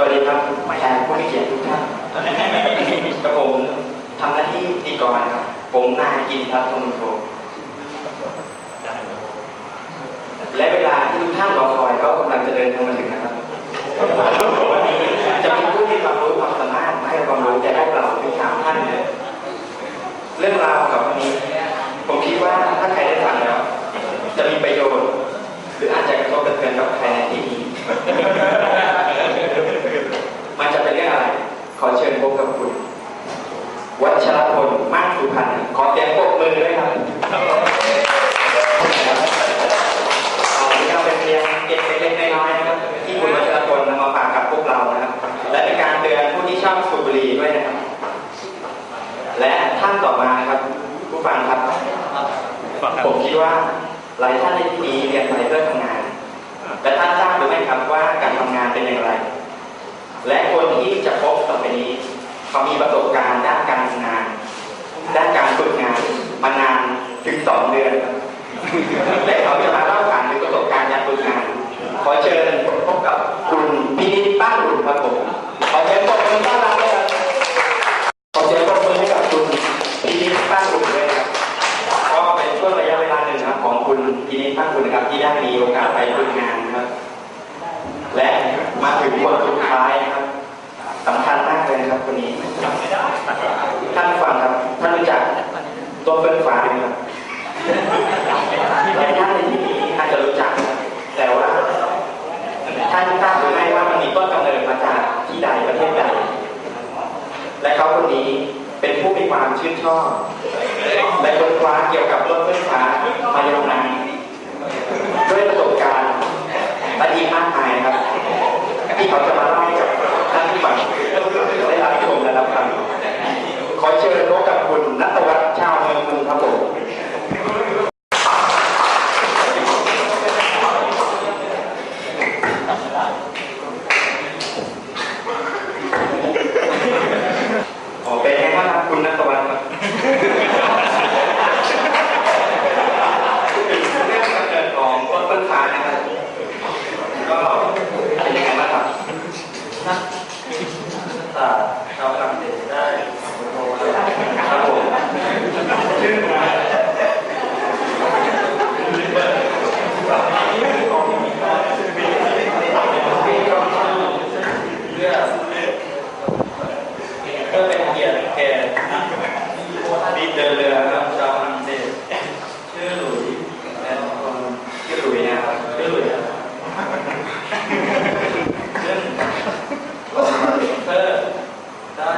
วัสดีครับแทนผู้มีเกียรติทุกท่านกับผมทำหน้าที่ตีกรครับ ผมนายกินทัศน์ทงโทและเวลาที่ทุกท่านรอคอยก็กำลังจะเดินทางมาถึงนะครับวันนี้จะมีผู้ที่ความรู้ความสามารถมาให้ความรู้แก่พวกเราทั้งสามท่านเลยเรื่องราวกับวันนี้ ผมคิดว่าถ้าใครได้ฟังแล้ว จะมีประโยชน์ หรืออาจจะกระทบกระเทือนกับใครในที่นี้ มันจะเป็นเรื่องอะไร ขอเชิญพบกับคุณ วัชรพลมากสุพรรณขอเสียงปรบมือด้วยครับเอาที่เราเป็นเพียงเก็บเล็กๆน้อยๆนะครับ ที่คุณวัชรพลนำมาฝากกับพวกเรานะครับ และเป็นการเตือนผู้ที่ชอบสูบบุหรี่ด้วยนะครับ และท่านต่อมาครับ ผู้ฟังครับ ผมคิดว่าหลายท่านในที่นี้เรียนไปเพื่อทำงาน และท่านทราบหรือไม่ครับว่าการทำงานเป็นอย่างไร และคนที่จะพบต่อไปนี้ เขามีประสบการณ์ด้านการทำงาน ด้านการฝึกงานมานานถึงสองเดือนครับและเขาจะมาเล่าผ่านถึงประสบการณ์การฝึกงาน ขอเชิญพบกับคุณพินิจป้าหุ่นครับผมขอเชิญปรบมือต้อนรับด้วยครับขอเชิญปรบมือให้กับคุณพินิจป้าหุ่นด้วยครับ ก็เป็นช่วงระยะเวลาหนึ่งนะครับของคุณพินิจตั้งคุณนะครับที่ได้มีโอกาสไปฝึกงานนะครับ และ มาถึงคนสุดท้ายนะครับสำคัญมากเลยนะครับคนนี้ท่านฟังครับท่านรู้จักตัวเฟิร์นฟ้าไหมครับหลายท่านในที่นี้อาจจะรู้จัก แต่ว่าท่านทราบหรือไม่ว่ามันมีต้นกำเนิดมาจากที่ใดประเทศใดและเขาคนนี้เป็นผู้มีความชื่นชอบและค้นคว้าเกี่ยวกับรถไฟฟ้ามายาวนานด้วยประสบการณ์และอีมากมายครับ ที่เขาจะมาเล่าให้กับท่านที่มาได้รับชมและรับฟังขอเชิญพบกับคุณนัทวัฒน์ชาวเมืองกรุงครับผม ขอเป็นไงบ้างครับคุณนัทวัฒน์ครับ เรื่องการเกิดของต้นต้นทานนะครับ ก็เป็นยังไงบ้างครับ นักศาสตร์ชาวฝรั่งเศสได้โทรมา ครับผมซึ่ง เพื่อเป็นเกียรติแก่นักบินเดินเรือครับชาวฝรั่งเศสชื่อหลุยส์แอนคนชื่อหลุยส์นะครับชื่อหลุยส์ครับซึ่งเพื่อได้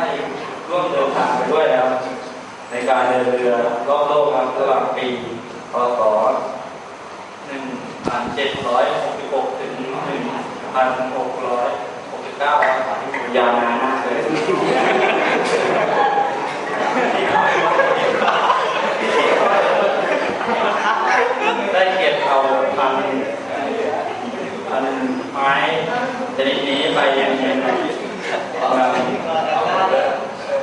ร่วมเดินทางไปด้วยแล้วในการเดินเรือรอบโลกครับระหว่างปีพศ1,766 ถึง 1,669ครับ ยาวนานมากเลย ได้เก็บเอาพันธุ์พันธุ์ไม้ชนิดนี้ไปยังเมือง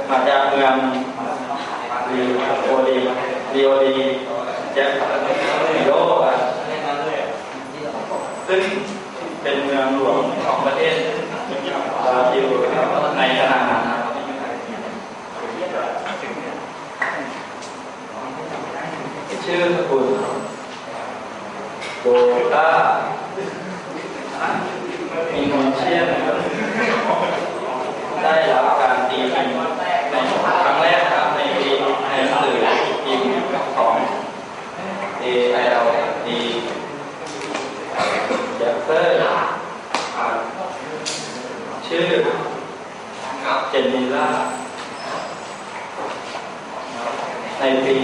มาจากเมือง รีโอดีดีโอดีเจนิโรครับซึ่งเป็นเมืองหลวงของประเทศบราซิลในขณะนั้นครับชื่อสกุลโบตามีมอนเชียนนะครับได้รับการตีพิมพ์ในครั้งแรกครับในปีในหนังสือพิมพ์ของ A L D เจฟเฟอร์อ่าชื่อเจนนิล่า ในปี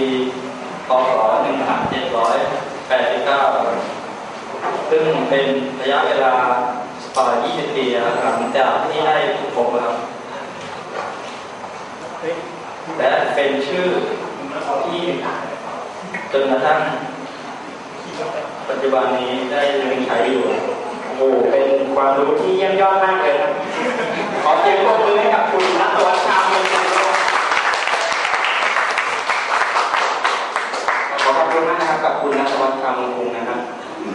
พศ 1789 ซึ่งเป็นระยะเวลากว่า20 ปีแล้วหลังจากที่ได้ถูกพบครับ และเป็นชื่อที่จนกระทั่งปัจจุบันนี้ได้ยังใช้อยู่โอ้เป็นความรู้ที่เยี่ยมยอดมากเลยครับขอเสียงปรบ อบคุณมากนะครับกับคุณนัทวัฒน์คำคงนะฮะ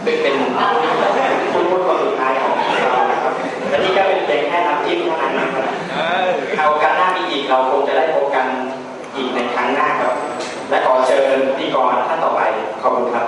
เป็นเป็นคุณพูดคนสุดท้ายของเรานะครับและนี่ก็เป็นเพียงแค่น้ำจิ้มเท่านั้นนะครับเอาการหน้ามีอีกเราคงจะได้พบกันอีกในครั้งหน้าครับ และขอเชิญพี่กรท่านต่อไปขอบคุณครับ